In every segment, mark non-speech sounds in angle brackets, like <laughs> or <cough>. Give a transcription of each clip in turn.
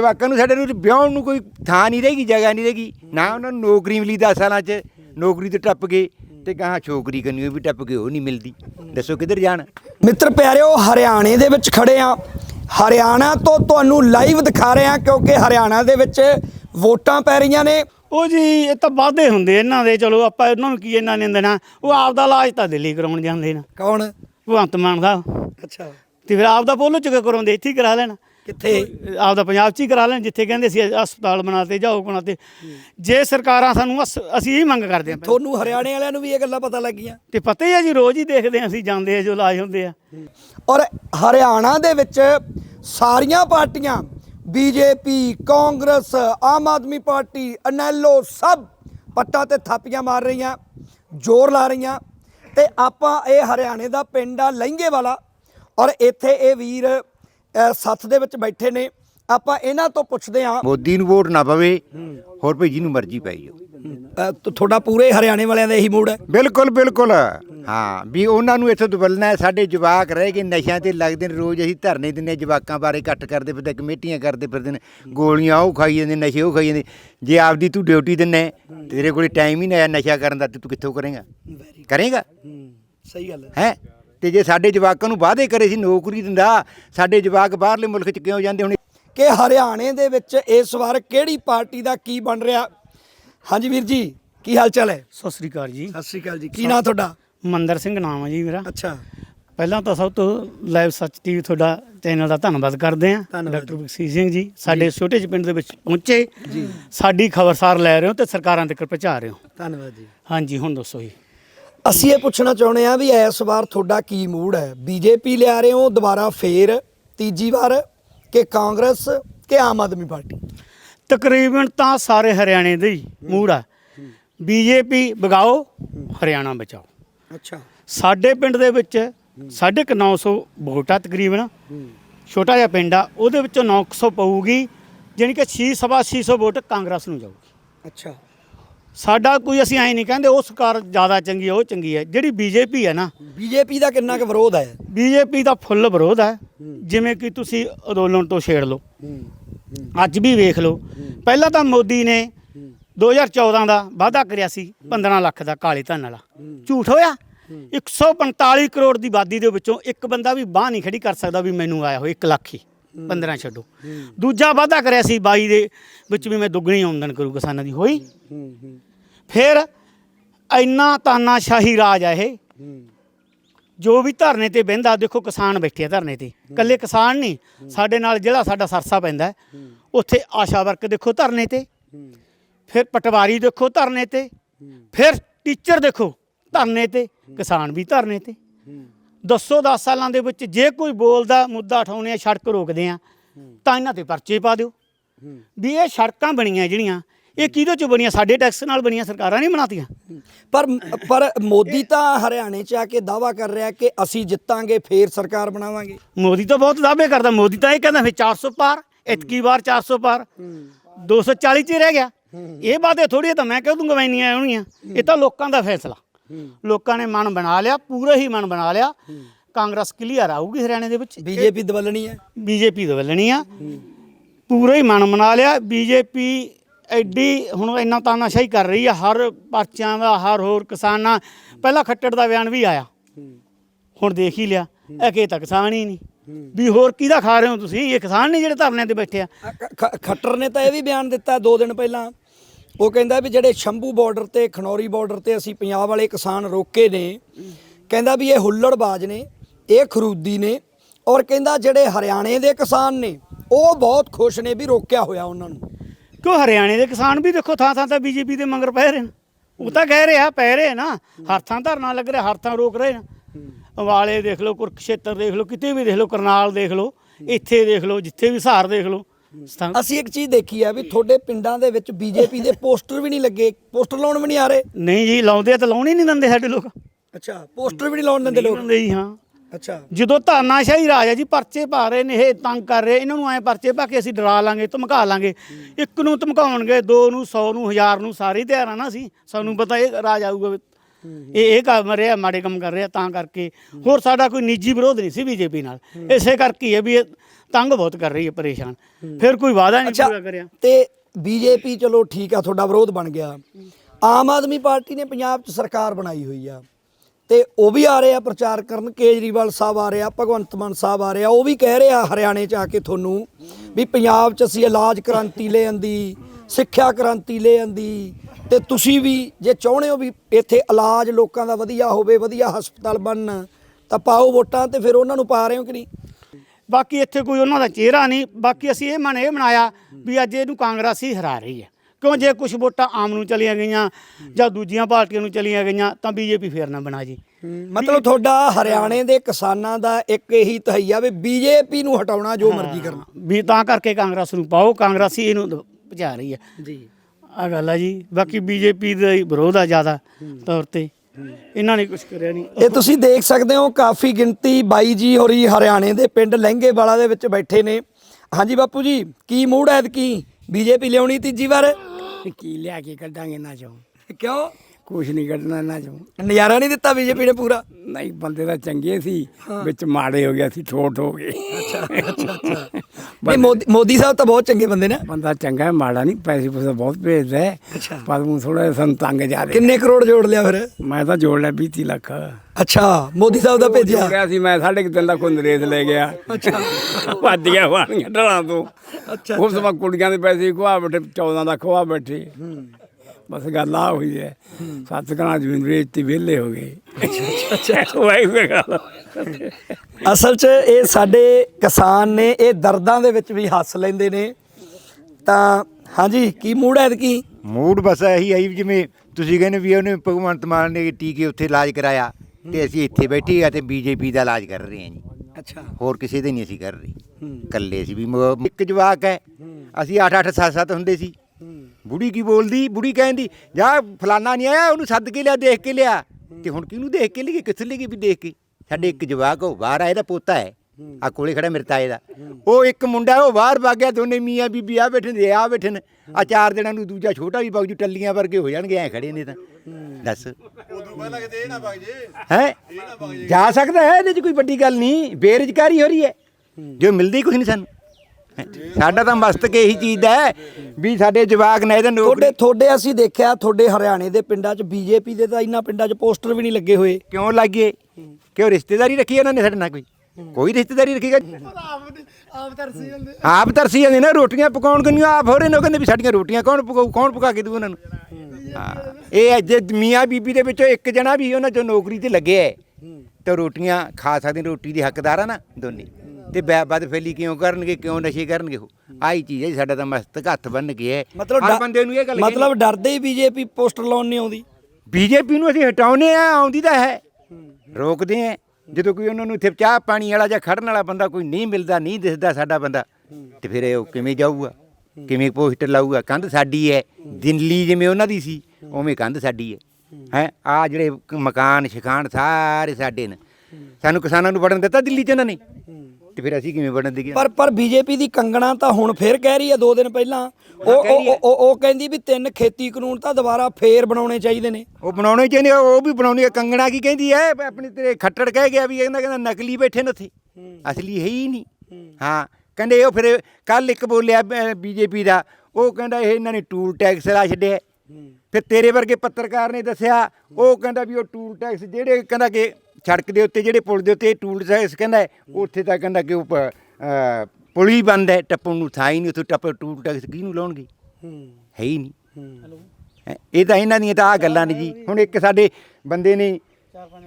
ਜਵਾਕਾਂ ਨੂੰ ਸਾਡੇ ਨੂੰ ਵਿਆਹਣ ਨੂੰ ਕੋਈ ਥਾਂ ਨਹੀਂ ਰਹੇਗੀ ਜਗ੍ਹਾ ਨਹੀਂ ਰਹੇਗੀ। ਨਾ ਉਹਨਾਂ ਨੂੰ ਨੌਕਰੀ ਮਿਲੀ 10 ਸਾਲਾਂ 'ਚ ਨੌਕਰੀ ਤੇ ਟੱਪ ਗਏ ਤੇ ਕਹਾਂ ਛੋਕਰੀ ਕਰਨੀ ਉਹ ਵੀ ਟੱਪ ਕੇ ਉਹ ਨਹੀਂ ਮਿਲਦੀ। ਦੱਸੋ ਕਿੱਧਰ ਜਾਣ? ਮਿੱਤਰ ਪਿਆਰਿਓ ਹਰਿਆਣੇ ਦੇ ਵਿੱਚ ਖੜੇ ਆ। ਹਰਿਆਣਾ ਤੋਂ ਤੁਹਾਨੂੰ ਲਾਈਵ ਦਿਖਾ ਰਹੇ ਆ ਕਿਉਂਕਿ ਹਰਿਆਣਾ ਦੇ ਵਿੱਚ ਵੋਟਾਂ ਪੈ ਰਹੀਆਂ ਨੇ। ਉਹ ਜੀ ਇਹ ਤਾਂ ਵਾਅਦੇ ਹੁੰਦੇ ਇਹਨਾਂ ਦੇ। ਚਲੋ ਆਪਾਂ ਇਹਨਾਂ ਨੂੰ ਕੀ ਇਹਨਾਂ ਨੇ ਦੇਣਾ? ਉਹ ਆਪ ਦਾ ਇਲਾਜ ਤਾਂ ਦਿੱਲੀ ਕਰਾਉਣ ਜਾਂਦੇ ਨੇ। ਕੌਣ? ਭਗਵੰਤ ਮਾਨ ਸਾਹਿਬ ਅੱਛਾ। ਤੇ ਫਿਰ ਆਪ ਦਾ ਪੋਲੋ ਚ ਕਰਾਉਂਦੇ? ਇੱਥੇ ਹੀ ਕਰਾ ਲੈਣ। ਕਿੱਥੇ ਆਪ ਦਾ ਪੰਜਾਬ ਚ ਹੀ ਕਰਾ ਲੈਣ ਜਿੱਥੇ ਕਹਿੰਦੇ ਸੀ ਹਸਪਤਾਲ ਬਣਾਤੇ ਜਾਓ ਬਣਾਤੇ। ਜੇ ਸਰਕਾਰਾਂ ਸਾਨੂੰ ਅਸ- ਅਸੀਂ ਇਹ ਮੰਗ ਕਰਦੇ ਹਾਂ ਤੁਹਾਨੂੰ ਹਰਿਆਣੇ ਵਾਲਿਆਂ ਨੂੰ ਵੀ ਇਹ ਗੱਲਾਂ ਪਤਾ ਲੱਗੀਆਂ। ਤੇ ਪਤਾ ਹੀ ਆ ਜੀ ਰੋਜ਼ ਹੀ ਦੇਖਦੇ ਹਾਂ ਅਸੀਂ ਜਾਂਦੇ ਆ ਜੋ ਇਲਾਜ ਹੁੰਦੇ ਆ। ਔਰ ਹਰਿਆਣਾ ਦੇ ਵਿੱਚ ਸਾਰੀਆਂ ਪਾਰਟੀਆਂ BJP Congress Aam Aadmi party ਅਨੈਲੋ ਸਭ ਪੱਟਾਂ ਤੇ ਥਾਪੀਆਂ ਮਾਰ ਰਹੀਆਂ ਜ਼ੋਰ ਲਾ ਰਹੀਆਂ। ਤੇ ਆਪਾਂ ਇਹ ਹਰਿਆਣੇ ਦਾ ਪਿੰਡ ਆ ਲਹਿੰਗੇ ਵਾਲਾ। ਔਰ ਇੱਥੇ ਇਹ ਵੀਰ ਸੱਥ ਦੇ ਵਿੱਚ ਬੈਠੇ ਨੇ। ਆਪਾਂ ਇਹਨਾਂ ਤੋਂ ਪੁੱਛਦੇ ਹਾਂ। ਮੋਦੀ ਨੂੰ ਵੋਟ ਨਾ ਪਵੇ ਹੋਰ ਭਈ ਜਿਹਨੂੰ ਮਰਜ਼ੀ ਪਾਈ ਜਾਓ। ਤੁਹਾਡਾ ਪੂਰੇ ਹਰਿਆਣੇ ਵਾਲਿਆਂ ਦਾ ਇਹੀ ਮੂਡ ਹੈ। ਬਿਲਕੁਲ ਬਿਲਕੁਲ। ਹਾਂ ਵੀ ਉਹਨਾਂ ਨੂੰ ਇੱਥੋਂ ਦਬਲਣਾ। ਸਾਡੇ ਜਵਾਕ ਰਹਿ ਗਏ ਨਸ਼ਿਆਂ ਤੇ ਲੱਗਦੇ ਨੇ। ਰੋਜ਼ ਅਸੀਂ ਧਰਨੇ ਦਿੰਨੇ ਜਵਾਕਾਂ ਬਾਰੇ ਇਕੱਠ ਕਰਦੇ ਫਿਰਦੇ ਕਮੇਟੀਆਂ ਕਰਦੇ ਫਿਰਦੇ ਨੇ। ਗੋਲੀਆਂ ਉਹ ਖਾਈ ਜਾਂਦੇ ਨਸ਼ੇ ਉਹ ਖਾਈ ਜਾਂਦੇ। ਜੇ ਆਪਦੀ ਤੂੰ ਡਿਊਟੀ ਦਿੰਨੇ ਤੇਰੇ ਕੋਲ ਟਾਈਮ ਹੀ ਨਹੀਂ ਆਇਆ ਨਸ਼ਾ ਕਰਨ ਦਾ ਤੇ ਤੂੰ ਕਿੱਥੋਂ ਕਰੇਗਾ? ਕਰੇਗਾ? ਸਹੀ ਗੱਲ ਹੈ। ਹੈ? ਤੇ ਜੇ ਸਾਡੇ ਜਵਾਕਾਂ ਨੂੰ ਵਾਅਦੇ ਕਰੇ ਸੀ ਨੌਕਰੀ ਦਿੰਦਾ ਸਾਡੇ ਜਵਾਕ ਬਾਹਰਲੇ ਮੁਲਕ 'ਚ ਕਿਉਂ ਜਾਂਦੇ ਹੁਣ? ਕਿ ਹਰਿਆਣੇ ਦੇ ਵਿੱਚ ਇਸ ਵਾਰ ਕਿਹੜੀ ਪਾਰਟੀ ਦਾ ਕੀ ਬਣ ਰਿਹਾ? ਹਾਂਜੀ ਵੀਰ ਜੀ ਕੀ ਹਾਲ ਚਾਲ ਹੈ? ਸਤਿ ਸ੍ਰੀ ਅਕਾਲ ਜੀ। ਸਤਿ ਸ਼੍ਰੀ ਅਕਾਲ ਜੀ ਕੀ ਨਾਂ ਤੁਹਾਡਾ? ਮੰਦਰ ਸਿੰਘ ਨਾਮ ਆ ਜੀ ਮੇਰਾ। ਅੱਛਾ। ਪਹਿਲਾਂ ਤਾਂ ਸਭ ਤੋਂ ਲਾਈਵ ਸੱਚ ਟੀਵੀ ਤੁਹਾਡਾ ਚੈਨਲ ਦਾ ਧੰਨਵਾਦ ਕਰਦੇ ਹਾਂ। ਧੰਨਵਾਦ ਡਾਕਟਰ ਬਖਸ਼ੀਸ਼ ਸਿੰਘ ਜੀ ਸਾਡੇ ਛੋਟੇ ਜਿਹੇ ਪਿੰਡ ਦੇ ਵਿੱਚ ਪਹੁੰਚੇ। ਜੀ। ਸਾਡੀ ਖਬਰਸਾਰ ਲੈ ਰਹੇ ਹੋ ਤੇ ਸਰਕਾਰਾਂ ਤੱਕ ਪਹੁੰਚਾ ਰਹੇ ਹੋ। ਧੰਨਵਾਦ ਜੀ। ਹਾਂਜੀ ਹੁਣ ਦੱਸੋ ਜੀ। ਅਸੀਂ ਇਹ ਪੁੱਛਣਾ ਚਾਹੁੰਦੇ ਆ ਵੀ ਇਸ ਵਾਰ ਤੁਹਾਡਾ ਕੀ ਮੂਡ ਹੈ? ਬੀਜੇਪੀ ਲਿਆ ਰਹੇ ਹੋ ਦੁਬਾਰਾ ਫੇਰ ਤੀਜੀ ਵਾਰ ਕਿ ਕਾਂਗਰਸ ਕਿ ਆਮ ਆਦਮੀ ਪਾਰਟੀ? ਤਕਰੀਬਨ ਤਾਂ ਸਾਰੇ ਹਰਿਆਣੇ ਦੇ ਹੀ ਮੂਡ ਆ। ਬੀਜੇਪੀ ਬਗਾਓ ਹਰਿਆਣਾ ਬਚਾਓ। ਅੱਛਾ। ਸਾਡੇ ਪਿੰਡ ਦੇ ਵਿੱਚ ਸਾਢੇ ਕੁ 900 ਵੋਟ ਆ ਤਕਰੀਬਨ। ਛੋਟਾ ਜਿਹਾ ਪਿੰਡ ਆ ਉਹਦੇ ਵਿੱਚੋਂ 900 ਪਊਗੀ ਜਾਣੀ ਕਿ 6 ਸਵਾ 600 ਵੋਟ ਕਾਂਗਰਸ ਨੂੰ ਜਾਊਗੀ। ਅੱਛਾ। ਸਾਡਾ ਕੋਈ ਅਸੀਂ ਐਂ ਨਹੀਂ ਕਹਿੰਦੇ ਉਹ ਸਰਕਾਰ ਜ਼ਿਆਦਾ ਚੰਗੀ ਹੈ ਉਹ ਚੰਗੀ ਹੈ ਜਿਹੜੀ ਬੀਜੇਪੀ ਹੈ ਨਾ ਬੀਜੇਪੀ ਦਾ ਕਿੰਨਾ ਕੁ ਵਿਰੋਧ ਹੈ? ਬੀਜੇਪੀ ਦਾ ਫੁੱਲ ਵਿਰੋਧ ਹੈ। ਜਿਵੇਂ ਕਿ ਤੁਸੀਂ ਅੰਦੋਲਨ ਤੋਂ ਛੇੜ ਲਓ। ਅੱਜ ਵੀ ਵੇਖ ਲਓ। ਪਹਿਲਾਂ ਤਾਂ ਮੋਦੀ ਨੇ 2014 ਦਾ ਵਾਅਦਾ ਕਰਿਆ ਸੀ 15 ਲੱਖ ਦਾ ਕਾਲੇ ਧਨ ਵਾਲਾ। ਝੂਠ ਹੋਇਆ? 145 ਕਰੋੜ ਦੀ ਆਬਾਦੀ ਦੇ ਵਿੱਚੋਂ ਇੱਕ ਬੰਦਾ ਵੀ ਬਾਹ ਨਹੀਂ ਖੜੀ ਕਰ ਸਕਦਾ ਵੀ ਮੈਨੂੰ ਆਇਆ ਹੋਇਆ 1 ਲੱਖ ਹੀ। 15 ਛੱਡੋ। ਦੂਜਾ ਵਾਅਦਾ ਕਰਿਆ ਸੀ 22 ਦੇ ਵਿੱਚ ਵੀ ਮੈਂ ਦੁੱਗਣੀ ਆਮਦਨ ਕਰੂ ਕਿਸਾਨਾਂ ਦੀ ਹੋਈ? ਫਿਰ ਇੰਨਾ ਤਾਨਾਸ਼ਾਹੀ ਰਾਜ ਆ ਇਹ। ਜੋ ਵੀ ਧਰਨੇ ਤੇ ਬਹਿੰਦਾ ਦੇਖੋ ਕਿਸਾਨ ਬੈਠੇ ਆ ਧਰਨੇ ਤੇ। ਇਕੱਲੇ ਕਿਸਾਨ ਨਹੀਂ ਸਾਡੇ ਨਾਲ ਜਿਹੜਾ ਸਾਡਾ ਸਰਸਾ ਪੈਂਦਾ ਉੱਥੇ ਆਸ਼ਾ ਵਰਕ ਦੇਖੋ ਧਰਨੇ ਤੇ। ਫਿਰ ਪਟਵਾਰੀ ਦੇਖੋ ਧਰਨੇ ਤੇ। ਫਿਰ ਟੀਚਰ ਦੇਖੋ ਧਰਨੇ ਤੇ ਕਿਸਾਨ ਵੀ ਧਰਨੇ ਤੇ। ਦੱਸੋ 10 ਸਾਲਾਂ ਦੇ ਵਿੱਚ ਜੇ ਕੋਈ ਬੋਲਦਾ ਮੁੱਦਾ ਉਠਾਉਣੇ ਆ ਸੜਕ ਰੋਕਦੇ ਆ ਤਾਂ ਇਹਨਾਂ ਤੇ ਪਰਚੇ ਪਾ ਦਿਓ। ਵੀ ਇਹ ਸੜਕਾਂ ਬਣੀਆਂ ਜਿਹੜੀਆਂ ਇਹ ਕਿਹਦੇ ਚ ਬਣੀਆਂ? ਸਾਡੇ ਟੈਕਸ ਨਾਲ ਬਣੀਆਂ ਸਰਕਾਰਾਂ ਨਹੀਂ ਬਣਾਤੀਆਂ। ਪਰ ਪਰ ਮੋਦੀ ਤਾਂ ਹਰਿਆਣੇ 'ਚ ਆ ਕੇ ਦਾਵਾ ਕਰ ਰਿਹਾ ਕਿ ਅਸੀਂ ਜਿੱਤਾਂਗੇ ਫੇਰ ਸਰਕਾਰ ਬਣਾਵਾਂਗੇ। ਮੋਦੀ ਤਾਂ ਬਹੁਤ ਦਾਅਵੇ ਕਰਦਾ। ਮੋਦੀ ਤਾਂ ਇਹ ਕਹਿੰਦਾ ਫਿਰ 400 ਪਾਰ ਇਤਕੀ ਵਾਰ 400 ਪਾਰ। 240 ਚ ਰਹਿ ਗਿਆ। ਇਹ ਬਾਤੇ ਥੋੜੀ ਤਾਂ ਮੈਂ ਕਹਿ ਦੂੰਗਾ ਮੈਂ ਨਹੀਂ ਆਉਣੀਆਂ। ਇਹ ਤਾਂ ਲੋਕਾਂ ਦਾ ਫੈਸਲਾ। ਲੋਕਾਂ ਨੇ ਮਨ ਬਣਾ ਲਿਆ ਪੂਰਾ ਹੀ ਮਨ ਬਣਾ ਲਿਆ। ਕਾਂਗਰਸ ਕਲੀਅਰ ਆਊਗੀ ਹਰਿਆਣੇ ਦੇ ਵਿੱਚ। ਬੀਜੇਪੀ ਦਵਲਣੀ ਹੈ। ਬੀਜੇਪੀ ਤੋਂ ਵੱਲਣੀ ਆ। ਪੂਰਾ ਹੀ ਮਨ ਬਣਾ ਲਿਆ। ਬੀਜੇਪੀ ਐਡੀ ਹੁਣ ਇੰਨਾ ਤਾਨਾਸ਼ਾਹੀ ਕਰ ਰਹੀ ਆ ਹਰ ਪਰਚਿਆਂ ਦਾ ਹਰ ਹੋਰ ਕਿਸਾਨਾਂ। ਪਹਿਲਾਂ ਖੱਟੜ ਦਾ ਬਿਆਨ ਵੀ ਆਇਆ। ਹੁਣ ਦੇਖ ਹੀ ਲਿਆ। ਇਹ ਕਿ ਤਾਂ ਕਿਸਾਨ ਹੀ ਨਹੀਂ। ਵੀ ਹੋਰ ਕਿਹਦਾ ਖਾ ਰਹੇ ਹੋ ਤੁਸੀਂ? ਇਹ ਕਿਸਾਨ ਨਹੀਂ ਜਿਹੜੇ ਧਰਨਿਆਂ ਤੇ ਬੈਠੇ ਆ। ਖੱਟਰ ਨੇ ਤਾਂ ਇਹ ਵੀ ਬਿਆਨ ਦਿੱਤਾ ਦੋ ਦਿਨ ਪਹਿਲਾਂ। ਉਹ ਕਹਿੰਦਾ ਵੀ ਜਿਹੜੇ ਸ਼ੰਭੂ ਬਾਰਡਰ ਤੇ, ਖਨੌਰੀ ਬਾਰਡਰ ਤੇ ਅਸੀਂ ਪੰਜਾਬ ਵਾਲੇ ਕਿਸਾਨ ਰੋਕੇ ਨੇ, ਕਹਿੰਦਾ ਵੀ ਇਹ ਹੁੱਲੜਬਾਜ਼ ਨੇ, ਇਹ ਖਰੂਦੀ ਨੇ, ਔਰ ਕਹਿੰਦਾ ਜਿਹੜੇ ਹਰਿਆਣੇ ਦੇ ਕਿਸਾਨ ਨੇ, ਉਹ ਬਹੁਤ ਖੁਸ਼ ਨੇ ਵੀ ਰੋਕਿਆ ਹੋਇਆ ਉਹਨਾਂ ਨੂੰ। ਕਿਉਂ ਹਰਿਆਣੇ ਦੇ ਕਿਸਾਨ ਵੀ ਦੇਖੋ ਥਾਂ ਥਾਂ ਤਾਂ ਬੀਜੇਪੀ ਦੇ ਮੰਗਰ ਪੈ ਰਹੇ ਨੇ। ਉਹ ਤਾਂ ਕਹਿ ਰਿਹਾ, ਪੈ ਰਹੇ ਨਾ, ਹਰ ਥਾਂ ਧਰਨਾ ਲੱਗ ਰਿਹਾ, ਹਰ ਥਾਂ ਰੋਕ ਰਹੇ ਨੇ। ਅੰਬਾਲੇ ਦੇਖ ਲਓ, ਕੁਰਕਸ਼ੇਤਰ ਦੇਖ ਲਓ, ਕਿਤੇ ਵੀ ਦੇਖ ਲਓ, ਕਰਨਾਲ ਦੇਖ ਲਓ, ਇੱਥੇ ਦੇਖ ਲਓ, ਜਿੱਥੇ ਵੀ ਸਹਾਰ ਦੇਖ ਲਓ ਅਸੀਂ ਇੱਕ ਚੀਜ਼ ਦੇਖੀ ਆ ਵੀ ਤੁਹਾਡੇ ਪਿੰਡਾਂ ਦੇ ਵਿੱਚ ਬੀਜੇਪੀ ਦੇ ਪੋਸਟਰ ਵੀ ਨਹੀਂ ਲੱਗੇ ਪੋਸਟਰ ਲਾਉਣ ਵੀ ਨਹੀਂ ਆ ਰਹੇ। ਨਹੀਂ ਜੀ ਲਾਉਂਦੇ ਆ ਤਾਂ ਲਾਉਣ ਨਹੀਂ ਦਿੰਦੇ ਸਾਡੇ ਲੋਕ। ਅੱਛਾ ਪੋਸਟਰ ਵੀ ਨਹੀਂ ਲਾਉਣ ਦਿੰਦੇ ਲੋਕ? ਲਾਉਂਦੇ ਜੀ ਹਾਂ। ਅੱਛਾ। ਜਦੋਂ ਧਾਨਾਸ਼ਾਹੀ ਰਾਜ ਜੀ ਪਰਚੇ ਪਾ ਰਹੇ ਨੇ ਇਹ ਤੰਗ ਕਰ ਰਹੇ ਇਹਨਾਂ ਨੂੰ ਐ ਪਰਚੇ ਪਾ ਕੇ ਅਸੀਂ ਡਰਾ ਲਾਂਗੇ ਧਮਕਾ ਲਾਂਗੇ। ਇੱਕ ਨੂੰ ਧਮਕਾਉਣਗੇ ਦੋ ਨੂੰ 100 ਨੂੰ 1000 ਨੂੰ ਸਾਰੇ ਤਿਆਰ ਆ ਨਾ ਅਸੀਂ। ਸਾਨੂੰ ਪਤਾ ਇਹ ਰਾਜ ਆਊਗਾ ਇਹ ਇਹ ਕੰਮ ਰਿਹਾ ਮਾੜੇ ਕੰਮ ਕਰ ਰਿਹਾ ਤਾਂ ਕਰਕੇ। ਹੋਰ ਸਾਡਾ ਕੋਈ ਨਿੱਜੀ ਵਿਰੋਧ ਨਹੀਂ ਸੀ ਬੀਜੇਪੀ ਨਾਲ। ਇਸੇ ਕਰਕੇ ਹੀ ਵੀ ਤੰਗ ਬਹੁਤ ਕਰ ਰਹੀ ਹੈ ਪਰੇਸ਼ਾਨ। ਫਿਰ ਕੋਈ ਵਾਅਦਾ ਨਹੀਂ ਪੂਰਾ ਕਰਿਆ। ਤੇ ਬੀਜੇਪੀ ਚਲੋ ਠੀਕ ਆ ਤੁਹਾਡਾ ਵਿਰੋਧ ਬਣ ਗਿਆ। ਆਮ ਆਦਮੀ ਪਾਰਟੀ ਨੇ ਪੰਜਾਬ 'ਚ ਸਰਕਾਰ ਬਣਾਈ ਹੋਈ ਆ। ਤੇ ਉਹ ਵੀ ਆ ਰਹੇ ਆ ਪ੍ਰਚਾਰ ਕਰਨ ਕੇਜਰੀਵਾਲ ਸਾਹਿਬ ਆ ਰਹੇ ਆ ਭਗਵੰਤ ਮਾਨ ਸਾਹਿਬ ਆ ਰਹੇ ਆ ਉਹ ਵੀ ਕਹਿ ਰਹੇ ਆ ਹਰਿਆਣੇ 'ਚ ਆ ਕੇ ਤੁਹਾਨੂੰ ਵੀ ਪੰਜਾਬ 'ਚ ਅਸੀਂ ਇਲਾਜ ਕ੍ਰਾਂਤੀ ਲੈ ਆਂਦੀ ਸਿੱਖਿਆ ਕ੍ਰਾਂਤੀ ਲੈ ਆਂਦੀ। ਤੇ ਤੁਸੀਂ ਵੀ ਜੇ ਚਾਹੁੰਦੇ ਹੋ ਵੀ ਇੱਥੇ ਇਲਾਜ ਲੋਕਾਂ ਦਾ ਵਧੀਆ ਹੋਵੇ ਵਧੀਆ ਹਸਪਤਾਲ ਬਣਨ ਤਾਂ ਪਾਓ ਵੋਟਾਂ ਤੇ ਫਿਰ ਉਹਨਾਂ ਨੂੰ ਪਾ ਰਹੇ ਹੋ ਕਿ ਨਹੀਂ? ਬਾਕੀ ਇੱਥੇ ਕੋਈ ਉਹਨਾਂ ਦਾ ਚਿਹਰਾ ਨਹੀਂ ਬਾਕੀ ਅਸੀਂ ਇਹ ਮਨ ਇਹ ਬਣਾਇਆ ਵੀ ਅੱਜ ਇਹਨੂੰ ਕਾਂਗਰਸ ਹੀ ਹਰਾ ਰਹੀ ਹੈ। ਕਿਉਂ ਜੇ ਕੁਝ ਵੋਟਾਂ ਆਮ ਨੂੰ ਚਲੀਆਂ ਗਈਆਂ ਜਾਂ ਦੂਜੀਆਂ ਪਾਰਟੀਆਂ ਨੂੰ ਚਲੀਆਂ ਗਈਆਂ ਤਾਂ ਬੀਜੇਪੀ ਫੇਰ ਨਾ ਬਣਾ ਜੀ। ਮਤਲਬ ਤੁਹਾਡਾ ਹਰਿਆਣੇ ਦੇ ਕਿਸਾਨਾਂ ਦਾ ਇੱਕ ਇਹੀ ਤਹਈਆ ਵੀ ਬੀਜੇਪੀ ਨੂੰ ਹਟਾਉਣਾ ਜੋ ਮਰਜ਼ੀ ਕਰਨਾ। ਵੀ ਤਾਂ ਕਰਕੇ ਕਾਂਗਰਸ ਨੂੰ ਪਾਓ ਕਾਂਗਰਸ ਹੀ ਇਹਨੂੰ ਭਜਾ ਰਹੀ ਹੈ। ਜੀ। ਆ ਗੱਲ ਆ ਜੀ ਬਾਕੀ ਬੀਜੇਪੀ ਦਾ ਹੀ ਵਿਰੋਧ ਆ ਜ਼ਿਆਦਾ ਤੌਰ ਤੇ। ਇਹਨਾਂ ਨੇ ਕੁਝ ਕਰਿਆ ਨਹੀਂ। ਇਹ ਤੁਸੀਂ ਦੇਖ ਸਕਦੇ ਹੋ ਕਾਫੀ ਗਿਣਤੀ ਬਾਈ ਜੀ ਹੋਰੀ ਹਰਿਆਣੇ ਦੇ ਪਿੰਡ ਲਹਿੰਗੇਵਾਲਾ ਦੇ ਵਿੱਚ ਬੈਠੇ ਨੇ। ਹਾਂਜੀ ਬਾਪੂ ਜੀ ਕੀ ਮੂਡ ਹੈ ਕੀ ਬੀਜੇਪੀ ਲਿਆਉਣੀ ਤੀਜੀ ਵਾਰ? ਕੀ ਲਿਆ ਕੇ ਕੱਢਾਂਗੇ ਨਾ ਚੋਂ? ਕਿਉਂ? ਕੁਛ ਨਹੀਂ ਕੱਢਣਾ ਨਾ ਚੋਂ। ਨਜ਼ਾਰਾ ਨਹੀਂ ਦਿੱਤਾ ਬੀਜੇਪੀ ਨੇ ਪੂਰਾ? ਨਹੀਂ ਬੰਦੇ ਤਾਂ ਚੰਗੇ ਸੀ ਵਿੱਚ ਮਾੜੇ ਹੋ ਗਿਆ ਸੀ ਠੋਠ ਹੋ ਗਏ। <laughs> ਨਹੀਂ ਮੋਦੀ ਮੋਦੀ ਸਾਹਿਬ ਤਾਂ ਬਹੁਤ ਚੰਗੇ ਬੰਦੇ ਨੇ। ਬੰਦਾ ਚੰਗਾ ਹੈ ਮਾੜਾ ਨਹੀਂ ਪੈਸੇ ਪੂਸੇ ਬਹੁਤ ਭੇਜਦਾ ਹੈ ਪਰ ਉਹ ਥੋੜਾ ਸਾਨੂੰ ਤੰਗ ਜ਼ਿਆਦੇ ਕਿੰਨੇ ਕਰੋੜ ਜੋੜ ਲਿਆ ਫਿਰ? ਮੈਂ ਤਾਂ ਜੋੜ ਲਿਆ 20 ਲੱਖ। ਅੱਛਾ ਮੋਦੀ ਸਾਹਿਬ ਦਾ ਭੇਜਿਆ। ਜੋੜਿਆ ਸੀ ਮੈਂ ਸਾਢੇ ਕੁ ਤਿੰਨ ਲੱਖ ਨੂੰ ਨਰੇਤ ਲੈ ਗਿਆ। ਅੱਛਾ। ਵਾਦੀਆਂ ਵਾਣੀਆਂ ਢਲਾਂ ਤੋਂ। ਅੱਛਾ, ਉਸ ਵਕਤ ਕੁੜੀਆਂ ਦੇ ਪੈਸੇ ਖਵਾ ਬੈਠੇ 14 ਦਾ ਖਵਾ ਬੈਠੇ। ਬਸ ਗੱਲ ਆ ਹੋਈ ਹੈ। ਸੱਤ ਕਣਾ ਜ਼ਮੀਨ ਵੇਚਤੀ ਵਿਹਲੇ ਹੋ ਗਏ। ਅੱਛਾ ਗੱਲ। ਅਸਲ 'ਚ ਇਹ ਸਾਡੇ ਕਿਸਾਨ ਨੇ ਇਹ ਦਰਦਾਂ ਦੇ ਵਿੱਚ ਵੀ ਹੱਸ ਲੈਂਦੇ ਨੇ। ਤਾਂ ਹਾਂਜੀ ਕੀ ਮੂਡ ਹੈ ਕੀ ਮੂਡ ਬਸ ਇਹੀ ਆਈ ਜਿਵੇਂ ਤੁਸੀਂ ਕਹਿੰਦੇ ਵੀ ਉਹਨੇ ਭਗਵੰਤ ਮਾਨ ਨੇ ਟੀਕੇ ਉੱਥੇ ਇਲਾਜ ਕਰਾਇਆ ਤੇ ਅਸੀਂ ਇੱਥੇ ਬੈਠੇ ਆ ਤੇ ਬੀਜੇਪੀ ਦਾ ਇਲਾਜ ਕਰ ਰਹੇ ਹਾਂ ਜੀ। ਅੱਛਾ। ਹੋਰ ਕਿਸੇ ਦੇ ਨਹੀਂ ਅਸੀਂ ਕਰ ਰਹੇ। ਕੱਲੇ ਸੀ ਵੀ ਮ- ਇੱਕ ਜਵਾਕ ਹੈ। ਅਸੀਂ 8 8 7 7 ਹੁੰਦੇ ਸੀ। ਬੁੜੀ ਕੀ ਬੋਲਦੀ? ਬੁੜੀ ਕਹਿੰਦੀ ਜਾ ਫਲਾਨਾ ਨਹੀਂ ਆਇਆ ਉਹਨੂੰ ਸੱਦ ਕੇ ਲਿਆ ਦੇਖ ਕੇ ਲਿਆ। ਤੇ ਹੁਣ ਕਿਹਨੂੰ ਦੇਖ ਕੇ ਲਈ ਕਿੱਥੇ ਲਈ ਵੀ ਦੇਖ ਕੇ? ਸਾਡੇ ਇੱਕ ਜਵਾਕ ਉਹ ਬਾਹਰ ਆਇਆ ਦਾ ਪੋਤਾ ਹੈ। ਆ ਕੋਲੇ ਖੜਾ ਮੇਰੇ ਤਾਏ ਦਾ। ਉਹ ਇੱਕ ਮੁੰਡਾ ਉਹ ਬਾਹਰ ਵਗ ਗਿਆ ਦੋਨੇ ਮੀਆਂ ਬੀਬੀ ਆ ਬੈਠੇ ਨੇ ਆ ਬੈਠੇ ਨੇ। ਆ ਚਾਰ ਦਿਨਾਂ ਨੂੰ ਦੂਜਾ ਛੋਟਾ ਵੀ ਬਾਗਜੂ ਟੱਲੀਆਂ ਵਰਗੇ ਹੋ ਜਾਣਗੇ ਐ ਖੜੇ ਨੇ ਤਾਂ। ਦੱਸ। ਹੈ? ਜਾ। ਸਕਦਾ ਹੈ ਇਹਦੇ 'ਚ ਕੋਈ ਵੱਡੀ ਗੱਲ ਨਹੀਂ ਬੇਰੁਜ਼ਗਾਰੀ ਹੋ ਰਹੀ ਹੈ। ਜੋ ਮਿਲਦੀ ਕੁਝ ਨਹੀਂ ਸਾਨੂੰ। ਸਾਡਾ ਤਾਂ ਮਸਤਕ ਇਹੀ ਚੀਜ਼ ਹੈ ਵੀ ਸਾਡੇ ਜਵਾਕ ਨੇ ਇਹਦੇ ਨੌਕਰੀ ਤੁਹਾਡੇ ਤੁਹਾਡੇ ਅਸੀਂ ਦੇਖਿਆ ਤੁਹਾਡੇ ਹਰਿਆਣੇ ਦੇ ਪਿੰਡਾਂ 'ਚ ਬੀਜੇਪੀ ਦੇ ਤਾਂ ਇੰਨਾ ਪਿੰਡਾਂ 'ਚ ਪੋਸਟਰ ਵੀ ਨਹੀਂ ਲੱਗੇ ਹੋਏ। ਕਿਉਂ ਲੱਗੇ ਕਿਉਂ ਰਿਸ਼ਤੇਦਾਰੀ ਰੱਖੀ ਹੈ ਉਹਨਾਂ ਨੇ ਸਾਡੇ ਨਾਲ ਕੋਈ? ਕੋਈ ਰਿਸ਼ਤੇਦਾਰੀ ਰੱਖੀਗਾ ਆਪ ਤਰਸੀ ਜਾਂਦੇ ਨਾ ਰੋਟੀਆਂ ਪਕਾਉਣ ਕੰਨਿਓ ਆਪ ਹੋ ਰਹੇ ਨੇ ਉਹ ਕਹਿੰਦੇ ਵੀ ਸਾਡੀਆਂ ਰੋਟੀਆਂ ਕੌਣ ਪਕਾਊ ਕੌਣ ਪਕਾ ਕੇ ਦੂ ਉਹਨਾਂ ਨੂੰ? ਹਾਂ। ਇਹ ਅੱਜ ਮੀਆਂ ਬੀਬੀ ਦੇ ਵਿੱਚੋਂ ਇੱਕ ਜਣਾ ਵੀ ਉਹਨਾਂ ਚੋਂ ਨੌਕਰੀ ਤੇ ਲੱਗਿਆ ਹੈ। ਤੇ ਰੋਟੀਆਂ ਖਾ ਸਕਦੇ ਰੋਟੀ ਦੀ ਹੱਕਦਾਰ ਆ ਨਾ ਦੋਨੇ। ਤੇ ਬੈ ਬਦ ਫੈਲੀ ਕਿਉਂ ਕਰਨਗੇ ਕਿਉਂ ਨਸ਼ੇ ਕਰਨਗੇ? ਉਹ ਆਹੀ ਚੀਜ਼ ਹੈ ਸਾਡਾ ਤਾਂ ਮਸਤਕ ਹੱਥ ਬੰਨ ਗਿਆ ਹੈ। ਮਤਲਬ ਹਰ ਡ- ਬੰਦੇ ਨੂੰ ਇਹ ਗੱਲ ਮਤਲਬ ਡਰਦੇ ਹੀ ਬੀਜੇਪੀ ਪੋਸਟਰ ਲਾਉਣ ਨਹੀਂ ਆਉਂਦੀ। ਬੀਜੇਪੀ ਨੂੰ ਅਸੀਂ ਹਟਾਉਨੇ ਆ ਆਉਂਦੀ ਤਾਂ ਹੈ। ਰੋਕਦੇ ਆ। ਜਦੋਂ ਕੋਈ ਉਹਨਾਂ ਨੂੰ ਇੱਥੇ ਚਾਹ ਪਾਣੀ ਵਾਲਾ ਜਾਂ ਖੜਨ ਵਾਲਾ ਬੰਦਾ ਕੋਈ ਨਹੀਂ ਮਿਲਦਾ ਨਹੀਂ ਦਿਸਦਾ ਸਾਡਾ ਬੰਦਾ ਤੇ ਫਿਰ ਇਹ ਉਹ ਕਿਵੇਂ ਜਾਊਗਾ? ਕਿਵੇਂ ਪੋਸਟਰ ਲਾਊਗਾ? ਕੰਧ ਸਾਡੀ ਹੈ। ਦਿੱਲੀ ਜਿਵੇਂ ਉਹਨਾਂ ਦੀ ਸੀ ਉਵੇਂ ਕੰਧ ਸਾਡੀ ਹੈ। ਹੈ? ਆ ਜਿਹੜੇ ਕ- ਮਕਾਨ ਸ਼ਿਕਾਨ ਸਾਰੇ ਸਾਡੇ ਨੇ। ਸਾਨੂੰ ਕਿਸਾਨਾਂ ਨੂੰ ਵੜਨ ਦਿੱਤਾ ਦਿੱਲੀ ਚ ਉਹਨਾਂ ਨੇ? ਤੇ ਫਿਰ ਅਸੀਂ ਕਿਵੇਂ ਵੜਨ ਦੇਗੇ? ਪਰ ਪਰ ਬੀਜੇਪੀ ਦੀ ਕੰਗਣਾ ਤਾਂ ਹੁਣ ਫੇਰ ਕਹਿ ਰਹੀ ਹੈ ਦੋ ਦਿਨ ਪਹਿਲਾਂ। ਉਹ ਉਹ ਉਹ- ਕਹਿੰਦੀ ਵੀ ਤਿੰਨ ਖੇਤੀ ਕਾਨੂੰਨ ਤਾਂ ਦੁਬਾਰਾ ਫੇਰ ਬਣਾਉਣੇ ਚਾਹੀਦੇ ਨੇ। ਉਹ ਬਣਾਉਣੇ ਚਾਹੀਦੇ ਉਹ ਵੀ ਬਣਾਉਣੀ ਹੈ। ਕੰਗਣਾ ਕੀ ਕਹਿੰਦੀ ਹੈ? ਆਪਣੀ ਤੇਰੇ ਖੱਟੜ ਕਹਿ ਗਿਆ ਵੀ ਕਹਿੰਦਾ ਕਹਿੰਦਾ ਨਕਲੀ ਬੈਠੇ ਨੇ ਉੱਥੇ। ਅਸਲੀ ਹੈ ਹੀ ਨਹੀਂ। ਹਾਂ। ਕਹਿੰਦੇ ਉਹ ਫਿਰ ਕੱਲ ਇੱਕ ਬੋਲਿਆ ਬੀਜੇਪੀ ਦਾ। ਉਹ ਕਹਿੰਦਾ ਇਹ ਇਹਨਾਂ ਨੇ ਟੂਲ ਟੈਕਸ ਲਾ ਛੱਡਿਆ ਫਿਰ ਤੇਰੇ ਵਰਗੇ ਪੱਤਰਕਾਰ ਨੇ ਦੱਸਿਆ ਉਹ ਕਹਿੰਦਾ ਵੀ ਉਹ ਟੂਲ ਟੈਕਸ ਜਿਹੜੇ ਕਹਿੰਦਾ ਕਿ ਸੜਕ ਦੇ ਉੱਤੇ ਜਿਹੜੇ ਪੁਲ ਦੇ ਉੱਤੇ ਟੂਲ ਟੈਕਸ ਕਹਿੰਦਾ ਉੱਥੇ ਤਾਂ ਕਹਿੰਦਾ ਕਿ ਉਹ ਪੁਲ ਹੀ ਬੰਦ ਹੈ ਟੱਪਣ ਨੂੰ ਥਾਂ ਹੀ ਨਹੀਂ ਉੱਥੇ ਟੱਪ ਟੂਲ ਟੈਕਸ ਕਿਹਨੂੰ ਲਾਉਣਗੇ? ਹੈ। ਹੀ ਨਹੀਂ। ਹੈਂ, ਇਹ ਤਾਂ ਇਹਨਾਂ ਦੀਆਂ ਤਾਂ ਆ ਗੱਲਾਂ ਨੇ ਜੀ। ਹੁਣ ਇੱਕ ਸਾਡੇ ਬੰਦੇ ਨੇ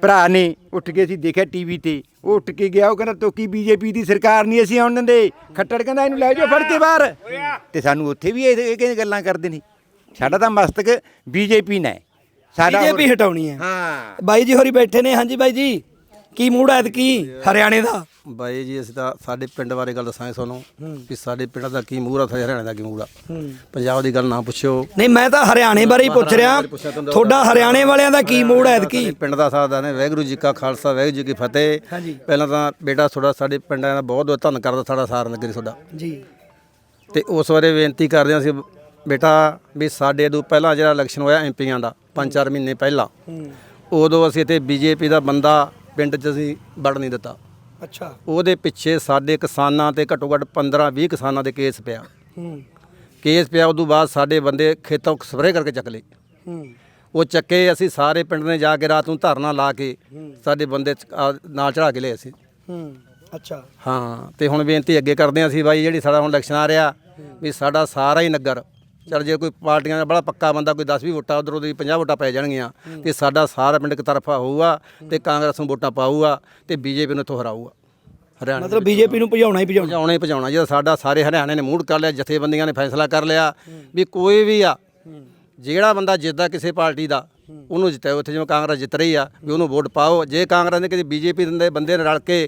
ਭਰਾ ਨੇ ਉੱਠ ਕੇ ਅਸੀਂ ਦੇਖਿਆ ਟੀਵੀ ਤੇ। ਉਹ ਉੱਠ ਕੇ ਗਿਆ ਉਹ ਕਹਿੰਦਾ ਤੋਕੀ ਬੀਜੇਪੀ ਦੀ ਸਰਕਾਰ ਨਹੀਂ ਅਸੀਂ ਆਉਣ ਦਿੰਦੇ? ਖੱਟੜ ਕਹਿੰਦਾ ਇਹਨੂੰ ਲੈ ਜਾਓ ਫੜ ਕੇ ਬਾਹਰ। ਤੇ ਸਾਨੂੰ ਉੱਥੇ ਵੀ ਇਹ ਇਹ ਗੱਲਾਂ ਕਰਦੇ ਨੇ? ਸਾਡਾ ਤਾਂ ਮਸਤਕ ਬੀਜੇਪੀ ਨੇ। ਸਾਡਾ ਬੀਜੇਪੀ ਹਟਾਉਣੀ ਹੈ। ਹਾਂ। ਬਾਈ ਜੀ ਹੋਰੀ ਬੈਠੇ ਨੇ ਹਾਂਜੀ ਬਾਈ ਜੀ। ਕੀ ਮੂਡ ਹੈ ਕੀ ਹਰਿਆਣੇ ਦਾ। ਬਾਈ ਜੀ ਅਸੀਂ ਤਾਂ ਸਾਡੇ ਪਿੰਡ ਬਾਰੇ ਗੱਲ ਦੱਸਾਂਗੇ ਤੁਹਾਨੂੰ ਵੀ ਸਾਡੇ ਪਿੰਡ ਦਾ ਕੀ ਮੂਹਰਾ ਤੇ ਹਰਿਆਣਾ ਦਾ ਕੀ ਮੂਹਰਾ ਪੰਜਾਬ ਦੀ ਗੱਲ ਨਾ ਪੁੱਛਿਓ। ਨਹੀਂ ਮੈਂ ਤਾਂ ਹਰਿਆਣੇ ਬਾਰੇ ਹੀ ਪੁੱਛ ਰਿਹਾ। ਤੁਹਾਡਾ ਹਰਿਆਣੇ ਵਾਲਿਆਂ ਦਾ ਕੀ ਮੂਡ ਹੈ ਕੀ ਸਾਡੇ ਪਿੰਡ ਦਾ ਸਾਦਾ ਨੇ ਵਾਹਿਗੁਰੂ ਜੀ ਕਾ ਖਾਲਸਾ ਵਾਹਿਗੁਰੂ ਜੀ ਕੀ ਫਤਿਹ। ਹਾਂਜੀ। ਪਹਿਲਾਂ ਤਾਂ ਬੇਟਾ ਤੁਹਾਡਾ ਸਾਡੇ ਪਿੰਡਾਂ ਦਾ ਬਹੁਤ ਬਹੁਤ ਧੰਨ ਕਰਦਾ ਸਾਡਾ ਸਾਰ ਨਗਰੀ ਤੁਹਾਡਾ। ਜੀ। ਤੇ ਉਸ ਬਾਰੇ ਬੇਨਤੀ ਕਰਦੇ ਹਾਂ ਅਸੀਂ ਬੇਟਾ ਵੀ ਸਾਡੇ ਤੋਂ ਪਹਿਲਾਂ ਜਿਹੜਾ ਇਲੈਕਸ਼ਨ ਹੋਇਆ ਐਮਪੀਆਂ ਦਾ 5-4 ਮਹੀਨੇ ਪਹਿਲਾਂ ਉਦੋਂ ਅਸੀਂ ਇੱਥੇ ਬੀਜੇਪੀ ਦਾ ਬੰਦਾ ਪਿੰਡ 'ਚ ਅਸੀਂ ਵੜ ਨਹੀਂ ਦਿੱਤਾ। ਅੱਛਾ। ਉਹਦੇ ਪਿੱਛੇ ਸਾਡੇ ਕਿਸਾਨਾਂ ਤੇ ਘੱਟੋ ਘੱਟ 15 20 ਕਿਸਾਨਾਂ ਦੇ ਕੇਸ ਪਿਆ। ਕੇਸ ਪਿਆ ਉਦੋਂ ਬਾਅਦ ਸਾਡੇ ਬੰਦੇ ਖੇਤੋਂ ਸਪਰੇਅ ਕਰਕੇ ਚੱਕ ਲਏ। ਉਹ ਚੱਕੇ ਅਸੀਂ ਸਾਰੇ ਪਿੰਡ ਨੇ ਜਾ ਕੇ ਰਾਤ ਨੂੰ ਧਰਨਾ ਲਾ ਕੇ ਸਾਡੇ ਬੰਦੇ ਆ, ਨਾਲ ਚੜਾ ਕੇ ਲਏ ਅਸੀਂ। ਅੱਛਾ। ਹਾਂ ਤੇ ਹੁਣ ਬੇਨਤੀ ਅੱਗੇ ਕਰਦੇ ਹਾਂ ਅਸੀਂ ਬਾਈ ਜਿਹੜੀ ਸਾਡਾ ਹੁਣ ਇਲੈਕਸ਼ਨ ਆ ਰਿਹਾ ਵੀ ਸਾਡਾ ਸਾਰਾ ਹੀ ਨਗਰ ਚਲ ਜੇ ਕੋਈ ਪਾਰਟੀਆਂ ਦਾ ਬੜਾ ਪੱਕਾ ਬੰਦਾ ਕੋਈ 10 20 ਵੋਟਾਂ ਉਧਰੋਂ ਦੀ 50 ਵੋਟਾਂ ਪੈ ਜਾਣਗੀਆਂ ਤੇ ਸਾਡਾ ਸਾਰਾ ਪਿੰਡ ਇੱਕ ਤਰਫਾ ਹੋਊਗਾ ਤੇ ਕਾਂਗਰਸ ਨੂੰ ਵੋਟਾਂ ਪਾਊਗਾ ਤੇ ਬੀਜੇਪੀ ਨੂੰ ਇੱਥੋਂ ਹਰਾਊਗਾ। ਹਰਿਆਣਾ ਮਤਲਬ ਬੀਜੇਪੀ ਨੂੰ ਭਜਾਉਣਾ ਹੀ ਭਜਾਉਣਾ। ਭਜਾਉਣਾ ਹੀ ਭਜਾਉਣਾ ਜਿਹੜਾ ਸਾਡਾ ਸਾਰੇ ਹਰਿਆਣੇ ਨੇ ਮੂਡ ਕਰ ਲਿਆ ਜਥੇਬੰਦੀਆਂ ਨੇ ਫੈਸਲਾ ਕਰ ਲਿਆ ਵੀ ਕੋਈ ਵੀ ਆ ਜਿਹੜਾ ਬੰਦਾ ਜਿੱਤਦਾ ਕਿਸੇ ਪਾਰਟੀ ਦਾ ਉਹਨੂੰ ਜਿੱਤਿਆ ਉੱਥੇ ਜਿਵੇਂ ਕਾਂਗਰਸ ਜਿੱਤ ਰਹੀ ਆ ਵੀ ਉਹਨੂੰ ਵੋਟ ਪਾਓ ਜੇ ਕਾਂਗਰਸ ਨੇ ਕਿਸੇ ਬੀਜੇਪੀ ਦੇ ਬੰਦੇ ਨਾਲ ਰਲ ਕੇ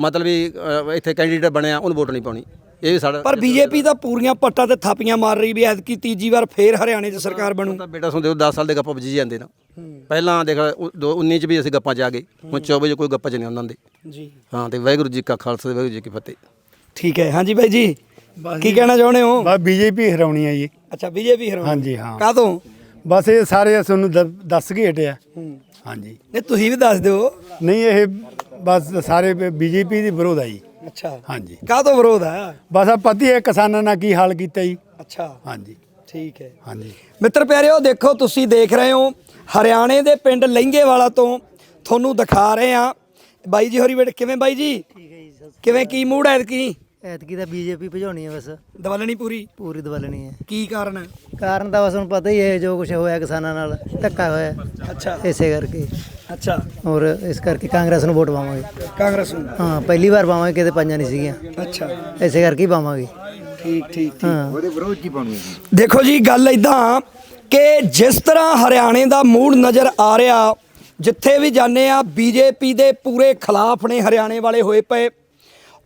ਮਤਲਬ ਵੀ ਇੱਥੇ ਕੈਂਡੀਡੇਟ ਬਣਿਆ ਉਹਨੂੰ ਵੋਟ ਨਹੀਂ ਪਾਉਣੀ। ਇਹ ਵੀ ਸਾਡਾ ਪਰ ਬੀਜੇਪੀ ਤਾਂ ਪੂਰੀਆਂ ਪੱਟਾਂ ਤੇ ਥਾਪੀਆਂ ਮਾਰ ਰਹੀ ਵੀ ਐਤਕੀ ਤੀਜੀ ਵਾਰ ਫੇਰ ਹਰਿਆਣੇ 'ਚ ਸਰਕਾਰ ਬਣੂ। ਤਾਂ ਬੇਟਾ ਸੁਣਦੇ 10 ਸਾਲ ਦੇ ਗੱਪਾਂ ਵੱਜੀ ਜਾਂਦੇ ਨਾ। ਪਹਿਲਾਂ ਦੇਖ ਦੋ- 19 ਚ ਵੀ ਅਸੀਂ ਗੱਪਾਂ ਚ ਆ ਗਏ। ਹੁਣ 24 ਚ ਕੋਈ ਗੱਪਾਂ ਚ ਨਹੀਂ ਉਹਨਾਂ ਦੇ। ਜੀ। ਹਾਂ ਤੇ ਵਾਹਿਗੁਰੂ ਜੀ ਕਾ ਖਾਲਸਾ ਤੇ ਵਾਹਿਗੁਰੂ ਜੀ ਕੀ ਫਤਿਹ। ਠੀਕ ਹੈ ਹਾਂਜੀ ਬਾਈ ਜੀ। ਕੀ ਕਹਿਣਾ ਚਾਹੁੰਦੇ ਹੋ? ਬਸ ਬੀਜੇਪੀ ਹਰਾਉਣੀ ਹੈ ਜੀ। ਅੱਛਾ ਬੀਜੇਪੀ ਹਰਾਉਣੀ ਹਾਂਜੀ, ਹਾਂ। ਕਾਹਤੋਂ? ਬਸ ਇਹ ਸਾਰੇ ਤੁਹਾਨੂੰ ਦ- ਦੱਸ ਕੇ ਹਟਿਆ ਹੂੰ। ਹਾਂਜੀ। ਨਹੀਂ ਤੁਸੀਂ ਵੀ ਦੱਸ ਦਿਓ। ਨਹੀਂ ਇਹ ਬਸ ਸਾਰੇ ਬੀਜੇਪੀ ਦੀ ਵਿਰੋਧ ਹੈ ਜੀ। ਅੱਛਾ। ਹਾਂਜੀ। ਕਾਹਤੋਂ ਵਿਰੋਧ ਹੈ ਬਸ ਆ ਪਤੀ ਹੈ ਕਿਸਾਨਾਂ ਨਾਲ ਕੀ ਹਾਲ ਕੀਤਾ ਜੀ? ਅੱਛਾ। ਹਾਂਜੀ। ਠੀਕ ਹੈ। ਹਾਂਜੀ। ਮਿੱਤਰ ਪਿਆਰਿਓ ਦੇਖੋ ਤੁਸੀਂ ਦੇਖ ਰਹੇ ਹੋ ਹਰਿਆਣੇ ਦੇ ਪਿੰਡ ਲਹਿੰਗੇਵਾਲਾ ਤੋਂ ਤੁਹਾਨੂੰ ਦਿਖਾ ਰਹੇ ਆ ਬਾਈ ਜੀ ਹੋਰੀ ਬੇਟ ਕਿਵੇਂ ਬਾਈ ਜੀ? ਠੀਕ ਹੈ ਜੀ ਕਿਵੇਂ ਕੀ ਮੂਡ ਹੈ ਕੀ ਐਤਕੀ ਤਾਂ ਬੀਜੇਪੀ ਭਜਾਉਣੀ ਹੈ ਬਸ। ਦਵਲਣੀ ਪੂਰੀ? ਪੂਰੀ ਦਵਲਣੀ ਹੈ ਕੀ ਕਾਰਨ? ਹੈ ਕਾਰਨ ਤਾਂ ਬਸ ਹੁਣ ਪਤਾ ਹੀ ਹੈ ਜੋ ਕੁਝ ਹੋਇਆ ਕਿਸਾਨਾਂ ਨਾਲ ਧੱਕਾ ਹੋਇਆ। ਅੱਛਾ। ਇਸੇ ਕਰਕੇ। ਅੱਛਾ। ਔਰ ਇਸ ਕਰਕੇ ਕਾਂਗਰਸ ਨੂੰ ਵੋਟ ਪਾਵਾਂਗੇ। ਕਾਂਗਰਸ ਨੂੰ? ਹਾਂ ਪਹਿਲੀ ਵਾਰ ਪਾਵਾਂਗੇ ਕਿਤੇ ਪੰਜਾਂ ਨਹੀਂ ਸੀਗੀਆਂ। ਅੱਛਾ। ਇਸੇ ਕਰਕੇ ਹੀ ਪਾਵਾਂਗੇ। ਠੀਕ ਠੀਕ ਉਹਦੇ ਵਿਰੋਧ ਜੀ ਪਾਉਣੀ ਦੇਖੋ ਜੀ ਗੱਲ ਇਦਾਂ ਕਿ ਜਿਸ ਤਰ੍ਹਾਂ ਹਰਿਆਣੇ ਦਾ ਮੂਡ ਨਜ਼ਰ ਆ ਰਿਹਾ ਜਿੱਥੇ ਵੀ ਜਾਂਦੇ ਆ ਬੀਜੇਪੀ ਦੇ ਪੂਰੇ ਖਿਲਾਫ ਨੇ ਹਰਿਆਣੇ ਵਾਲੇ ਹੋਏ ਪਏ।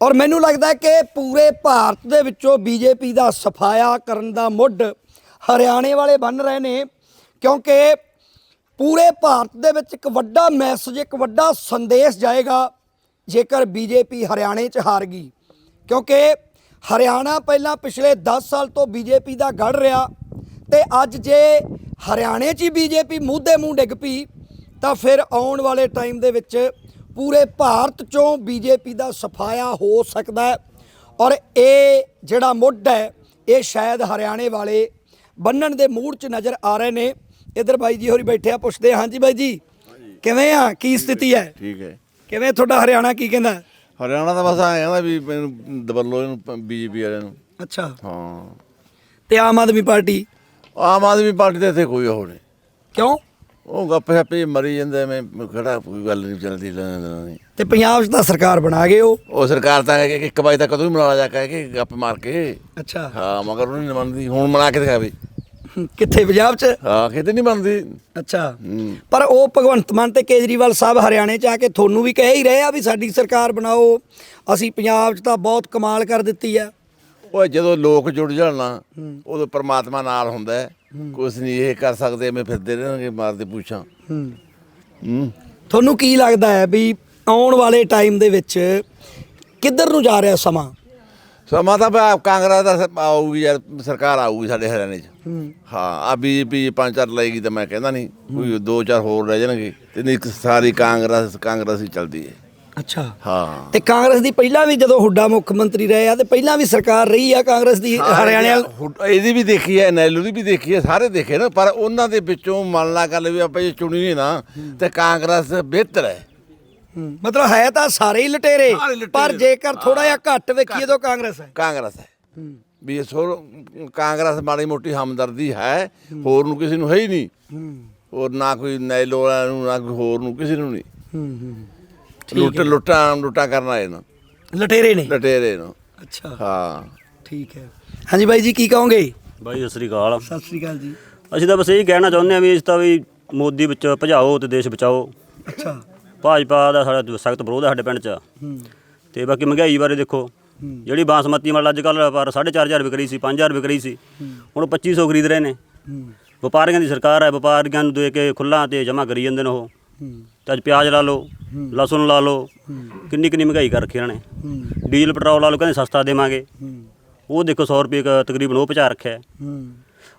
ਔਰ ਮੈਨੂੰ ਲੱਗਦਾ ਕਿ ਪੂਰੇ ਭਾਰਤ ਦੇ ਵਿੱਚੋਂ ਬੀਜੇਪੀ ਦਾ ਸਫਾਇਆ ਕਰਨ ਦਾ ਮੁੱਢ ਹਰਿਆਣੇ ਵਾਲੇ ਬਣ ਰਹੇ ਨੇ, ਕਿਉਂਕਿ ਪੂਰੇ ਭਾਰਤ ਦੇ ਵਿੱਚ ਇੱਕ ਵੱਡਾ ਮੈਸੇਜ ਇੱਕ ਵੱਡਾ ਸੰਦੇਸ਼ ਜਾਏਗਾ ਜੇਕਰ ਬੀਜੇਪੀ ਹਰਿਆਣੇ 'ਚ ਹਾਰ ਗਈ। ਕਿਉਂਕਿ ਹਰਿਆਣਾ ਪਹਿਲਾਂ ਪਿਛਲੇ 10 ਸਾਲ ਤੋਂ ਬੀਜੇਪੀ ਦਾ ਗੜ ਰਿਹਾ ਤੇ ਅੱਜ ਜੇ ਹਰਿਆਣੇ 'ਚ ਹੀ ਬੀਜੇਪੀ ਮੂੰਹ ਦੇ ਮੂੰਹ ਡਿੱਗ ਪਈ, ਤਾਂ ਫਿਰ ਆਉਣ ਵਾਲੇ ਟਾਈਮ ਦੇ ਵਿੱਚ ਪੂਰੇ ਭਾਰਤ 'ਚੋਂ ਬੀਜੇਪੀ ਦਾ ਸਫਾਇਆ ਹੋ ਸਕਦਾ ਹੈ। ਔਰ ਇਹ ਜਿਹੜਾ ਮੁੱਢ ਹੈ ਇਹ ਸ਼ਾਇਦ ਹਰਿਆਣੇ ਵਾਲੇ ਬੰਨਣ ਦੇ ਮੂਡ 'ਚ ਨਜ਼ਰ ਆ ਰਹੇ ਨੇ। ਇਧਰ ਬਾਈ ਜੀ ਹੋਰੀ ਬੈਠੇ ਆ ਪੁੱਛਦੇ ਹਾਂਜੀ ਬਾਈ ਜੀ ਕਿਵੇਂ ਆ? ਕੀ ਸਥਿਤੀ ਹੈ? ਠੀਕ ਹੈ। ਕਿਵੇਂ ਤੁਹਾਡਾ ਹਰਿਆਣਾ ਕੀ ਕਹਿੰਦਾ? ਹਰਿਆਣਾ ਦਾ ਬਸ ਆਇਆ ਨਾ ਵੀ ਮੈਨੂੰ ਦਬਲੋ ਇਹਨੂੰ ਬੀਜੇਪੀ ਵਾਲਿਆਂ ਨੂੰ। ਅੱਛਾ। ਹਾਂ। ਤੇ ਆਮ ਆਦਮੀ ਪਾਰਟੀ? ਆਮ ਆਦਮੀ ਪਾਰਟੀ ਦੇ ਇੱਥੇ ਕੋਈ ਉਹ ਨਹੀਂ। ਕਿਉਂ? ਉਹ ਗੱਪ ਛੱਪੇ ਮਰੀ ਜਾਂਦੇ ਮੈਂ ਖੜਾ ਕੋਈ ਗੱਲ ਨਹੀਂ ਚੱਲਦੀ ਲੈਣ ਦੇਣਾ ਨਹੀਂ ਤੇ ਪੰਜਾਬ 'ਚ ਤਾਂ ਸਰਕਾਰ ਬਣਾ ਗਏ ਉਹ। ਉਹ ਸਰਕਾਰ ਤਾਂ ਕਿ ਇੱਕ ਵਜੇ ਤੱਕ ਕਦੋਂ ਵੀ ਮਨਾ ਜਾ ਕੇ ਕਿ ਗੱਪ ਮਾਰ ਕੇ। ਅੱਛਾ। ਹਾਂ ਮਗਰ ਉਹ ਨਹੀਂ ਮੰਨਦੀ ਹੁਣ ਮਨਾ ਕੇ ਦਿਖਾਵੇ ਕਿੱਥੇ ਪੰਜਾਬ 'ਚ? ਹਾਂ ਕਿਤੇ ਨਹੀਂ ਮੰਨਦੀ ਅੱਛਾ। ਪਰ ਉਹ ਭਗਵੰਤ ਮਾਨ ਤੇ ਕੇਜਰੀਵਾਲ ਸਾਹਿਬ ਹਰਿਆਣੇ 'ਚ ਆ ਕੇ ਤੁਹਾਨੂੰ ਵੀ ਕਹਿ ਹੀ ਰਹੇ ਆ ਵੀ ਸਾਡੀ ਸਰਕਾਰ ਬਣਾਓ। ਅਸੀਂ ਪੰਜਾਬ 'ਚ ਤਾਂ ਬਹੁਤ ਕਮਾਲ ਕਰ ਦਿੱਤੀ ਆ। ਉਹ ਜਦੋਂ ਲੋਕ ਜੁੜ ਜਾਣ ਨਾ ਉਦੋਂ ਪ੍ਰਮਾਤਮਾ ਨਾਲ ਹੁੰਦਾ ਹੈ। ਕੁਛ ਨਹੀਂ ਇਹ ਕਰ ਸਕਦੇ ਐਵੇਂ ਫਿਰਦੇ ਰਹਿਣਗੇ ਮਾਰਦੇ ਪੁੱਛਾਂ। ਹੂੰ। ਹੂੰ। ਤੁਹਾਨੂੰ ਕੀ ਲੱਗਦਾ ਹੈ ਵੀ ਆਉਣ ਵਾਲੇ ਟਾਈਮ ਦੇ ਵਿੱਚ ਕਿੱਧਰ ਨੂੰ ਜਾ ਰਿਹਾ ਸਮਾਂ? ਸਮਾਂ ਤਾਂ ਬਾ ਕਾਂਗਰਸ ਦਾ ਸ- ਆਊਗੀ ਯਾਰ ਸਰਕਾਰ ਆਊਗੀ ਸਾਡੇ ਹਰਿਆਣੇ 'ਚ। ਹਾਂ। ਆ ਬੀਜੇਪੀ ਪੰਜ ਚਾਰ ਲਏਗੀ ਤਾਂ ਮੈਂ ਕਹਿੰਦਾ ਨਹੀਂ ਕੋਈ ਦੋ ਚਾਰ ਹੋਰ ਰਹਿ ਜਾਣਗੇ ਤੇ ਨਹੀਂ ਇੱਕ ਸਾਰੀ ਕਾਂਗਰਸ ਕਾਂਗਰਸ ਹੀ ਚੱਲਦੀ ਹੈ। ਅੱਛਾ। ਹਾਂ। ਤੇ ਕਾਂਗਰਸ ਦੀ ਪਹਿਲਾਂ ਵੀ ਜਦੋਂ ਹੁੱਡਾ ਮੁੱਖ ਮੰਤਰੀ ਰਹੇ ਆ ਤੇ ਪਹਿਲਾਂ ਵੀ ਸਰਕਾਰ ਰਹੀ ਆ ਕਾਂਗਰਸ ਦੀ ਹਰਿਆਣੇ ਵਾਲ ਇਹਦੀ ਵੀ ਦੇਖੀ ਹੈ ਨੈਲੂ ਦੀ ਵੀ ਦੇਖੀ ਹੈ ਸਾਰੇ ਦੇਖੇ ਨਾ ਪਰ ਉਹਨਾਂ ਦੇ ਵਿੱਚੋਂ ਮੰਨ ਲਾ ਗੱਲ ਵੀ ਆਪਾਂ ਜੇ ਚੁਣੀ ਨਾ ਤੇ ਕਾਂਗਰਸ ਬਿਹਤਰ ਹੈ। ਹੂੰ, ਮਤਲਬ ਹੈ ਤਾਂ ਸਾਰੇ ਹੀ ਲਟੇਰੇ ਸਾਰੇ ਲੁਟੇਰੇ। ਪਰ ਜੇਕਰ ਥੋੜਾ ਜਿਹਾ ਘੱਟ ਵੇਖੀਏ ਤਾਂ ਕਾਂਗਰਸ ਹੈ। ਕਾਂਗਰਸ ਹੈ। ਵੀ ਇਹ ਸੋ ਕਾਂਗਰਸ ਮਾੜੀ ਮੋਟੀ ਹਮਦਰਦੀ ਹੈ ਹੋਰ ਨੂੰ ਕਿਸੇ ਨੂੰ ਹੈ ਹੀ ਨਹੀਂ। ਹੋਰ ਨਾ ਕੋਈ ਨੈਲੋ ਵਾਲਿਆਂ ਨੂੰ ਨਾ ਕੋਈ ਹੋਰ ਨੂੰ ਕਿਸੇ ਨੂੰ ਨਹੀਂ। ਲੁੱਟ ਲੁੱਟਾਂ ਲੁੱਟਾਂ ਕਰਨਾ ਇਹਨਾਂ ਲਟੇਰੇ ਨੇ? ਲਟੇਰੇ ਨੂੰ। ਅੱਛਾ। ਹਾਂ। ਠੀਕ ਹੈ। ਹਾਂਜੀ ਬਾਈ ਜੀ ਕੀ ਕਹੋਗੇ? ਬਾਈ ਸਤਿ ਸ੍ਰੀ ਅਕਾਲ। ਸਤਿ ਸ੍ਰੀ ਅਕਾਲ ਜੀ। ਅਸੀਂ ਤਾਂ ਬਸ ਇਹੀ ਕਹਿਣਾ ਚਾਹੁੰਦੇ ਹਾਂ ਵੀ ਇਸ ਤਾਂ ਵੀ ਮੋਦੀ ਵਿੱਚ ਭਜਾਓ ਤੇ ਦੇਸ਼ ਬਚਾਓ। ਅੱਛਾ। ਭਾਜਪਾ ਦਾ ਸਾਡਾ ਸਖਤ ਵਿਰੋਧ ਹੈ ਸਾਡੇ ਪਿੰਡ 'ਚ। ਤੇ ਬਾਕੀ ਮਹਿੰਗਾਈ ਬਾਰੇ ਦੇਖੋ। ਜਿਹੜੀ ਬਾਸਮਤੀ ਮਤਲਬ ਅੱਜ ਕੱਲ ਪਰ 4.5000 ਵਿਕ ਰਹੀ ਸੀ 5000 ਵਿਕ ਰਹੀ ਸੀ। ਹੁਣ ਉਹ 2500 ਖਰੀਦ ਰਹੇ ਨੇ। ਵਪਾਰੀਆਂ ਦੀ ਸਰਕਾਰ ਹੈ ਵਪਾਰੀਆਂ ਨੂੰ ਦੇ ਕੇ ਖੁੱਲਾ ਤੇ ਜਮ੍ਹਾਂ ਕਰੀ ਜਾਂਦੇ ਨੇ ਉਹ। ਤੇ ਅੱਜ ਪਿਆਜ਼ ਲਾ ਲਓ ਲਸਣ ਲਾ ਲਓ ਕਿੰਨੀ ਕਿੰਨੀ ਮਹਿੰਗਾਈ ਕਰ ਰੱਖੀ ਇਹਨਾਂ ਨੇ। ਡੀਜ਼ਲ ਪੈਟਰੋਲ ਲਾ ਲਓ ਕਹਿੰਦੇ ਸਸਤਾ ਦੇਵਾਂਗੇ। ਉਹ ਦੇਖੋ 100 ਰੁਪਏ ਤਕਰੀਬਨ ਉਹ ਪਹੁੰਚਾ ਰੱਖਿਆ।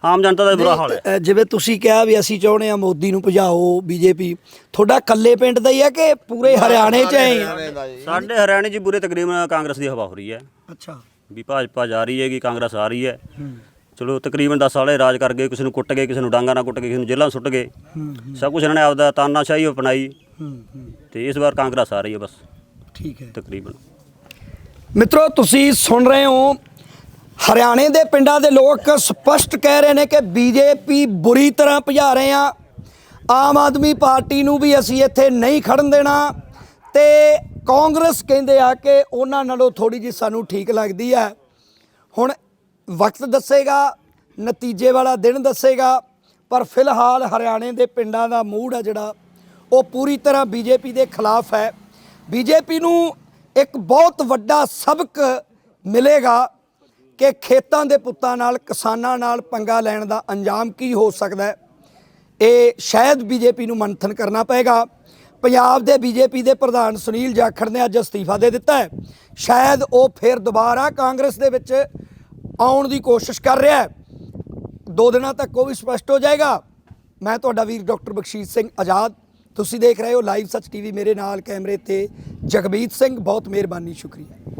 ਆਮ ਜਨਤਾ ਦਾ ਬੁਰਾ ਹਾਲ ਹੈ। ਜਿਵੇਂ ਤੁਸੀਂ ਕਿਹਾ ਵੀ ਅਸੀਂ ਚਾਹੁੰਦੇ ਆ ਮੋਦੀ ਨੂੰ ਭਜਾਓ ਬੀਜੇਪੀ ਤੁਹਾਡਾ ਕੱਲੇ ਪਿੰਡ ਦਾ ਹੀ ਹੈ ਕਿ ਪੂਰੇ ਹਰਿਆਣੇ 'ਚ ਹੈ? ਸਾਡੇ ਹਰਿਆਣੇ 'ਚ ਬੁਰੇ ਤਕਰੀਬਨ ਕਾਂਗਰਸ ਦੀ ਹਵਾ ਹੋ ਰਹੀ ਹੈ। ਅੱਛਾ। ਵੀ ਭਾਜਪਾ ਜਾ ਰਹੀ ਹੈਗੀ ਕਾਂਗਰਸ ਆ ਰਹੀ ਹੈ। ਚਲੋ ਤਕਰੀਬਨ 10 ਸਾਲੇ ਰਾਜ ਕਰ ਗਏ ਕਿਸੇ ਨੂੰ ਕੁੱਟ ਗਏ ਕਿਸੇ ਨੂੰ ਡਾਂਗਾ ਨਾਲ ਕੁੱਟ ਗਏ ਕਿਸੇ ਨੂੰ ਜੇਲ੍ਹਾਂ ਸੁੱਟ ਗਏ। ਸਭ ਕੁਝ ਇਹਨਾਂ ਨੇ ਆਪਦਾ ਤਾਨਾਸ਼ਾਹੀ ਅਪਣਾਈ। ਤੇ ਇਸ ਵਾਰ ਕਾਂਗਰਸ ਆ ਰਹੀ ਹੈ ਬਸ। ਠੀਕ ਹੈ। ਤਕਰੀਬਨ। ਮਿੱਤਰੋ ਤੁਸੀਂ ਸੁਣ ਰਹੇ ਹੋ ਹਰਿਆਣੇ ਦੇ ਪਿੰਡਾਂ ਦੇ ਲੋਕ ਸਪਸ਼ਟ ਕਹਿ ਰਹੇ ਨੇ ਕਿ ਬੀਜੇਪੀ ਬੁਰੀ ਤਰ੍ਹਾਂ ਭਜਾ ਰਹੇ ਆ। ਆਮ ਆਦਮੀ ਪਾਰਟੀ ਨੂੰ ਵੀ ਅਸੀਂ ਇੱਥੇ ਨਹੀਂ ਖੜਨ ਦੇਣਾ। ਤੇ ਕਾਂਗਰਸ ਕਹਿੰਦੇ ਆ ਕਿ ਉਹਨਾਂ ਨਾਲੋਂ ਥੋੜੀ ਜਿਹੀ ਸਾਨੂੰ ਠੀਕ ਲੱਗਦੀ ਹੈ। ਹੁਣ ਵਕਤ ਦੱਸੇਗਾ, ਨਤੀਜੇ ਵਾਲਾ ਦਿਨ ਦੱਸੇਗਾ, ਪਰ ਫਿਲਹਾਲ ਹਰਿਆਣੇ ਦੇ ਪਿੰਡਾਂ ਦਾ ਮੂਡ ਹੈ ਜਿਹੜਾ, ਉਹ ਪੂਰੀ ਤਰ੍ਹਾਂ ਬੀਜੇਪੀ ਦੇ ਖਿਲਾਫ ਹੈ। ਬੀਜੇਪੀ ਨੂੰ ਇੱਕ ਬਹੁਤ ਵੱਡਾ ਸਬਕ ਮਿਲੇਗਾ ਕਿ ਖੇਤਾਂ ਦੇ ਪੁੱਤਾਂ ਨਾਲ, ਕਿਸਾਨਾਂ ਨਾਲ ਪੰਗਾ ਲੈਣ ਦਾ ਅੰਜਾਮ ਕੀ ਹੋ ਸਕਦਾ ਹੈ। ਇਹ ਸ਼ਾਇਦ ਬੀਜੇਪੀ ਨੂੰ ਮੰਥਨ ਕਰਨਾ ਪਏਗਾ। ਪੰਜਾਬ ਦੇ ਬੀਜੇਪੀ ਦੇ ਪ੍ਰਧਾਨ ਸੁਨੀਲ ਜਾਖੜ ਨੇ ਅੱਜ ਅਸਤੀਫਾ ਦੇ ਦਿੱਤਾ ਹੈ। ਸ਼ਾਇਦ ਉਹ ਫਿਰ ਦੁਬਾਰਾ ਕਾਂਗਰਸ ਦੇ ਵਿੱਚ ਆਉਣ ਦੀ ਕੋਸ਼ਿਸ਼ ਕਰ ਰਿਹਾ ਹੈ। ਦੋ ਦਿਨਾਂ ਤੱਕ ਉਹ ਵੀ ਸਪਸ਼ਟ ਹੋ ਜਾਏਗਾ। ਮੈਂ ਤੁਹਾਡਾ ਵੀਰ ਡਾਕਟਰ ਬਖਸ਼ੀਸ਼ ਸਿੰਘ ਆਜ਼ਾਦ। ਤੁਸੀਂ ਦੇਖ ਰਹੇ ਹੋ ਲਾਈਵ ਸੱਚ ਟੀਵੀ ਮੇਰੇ ਨਾਲ ਕੈਮਰੇ ਤੇ ਜਗਮੀਤ ਸਿੰਘ। ਬਹੁਤ ਮਿਹਰਬਾਨੀ, ਸ਼ੁਕਰੀਆ।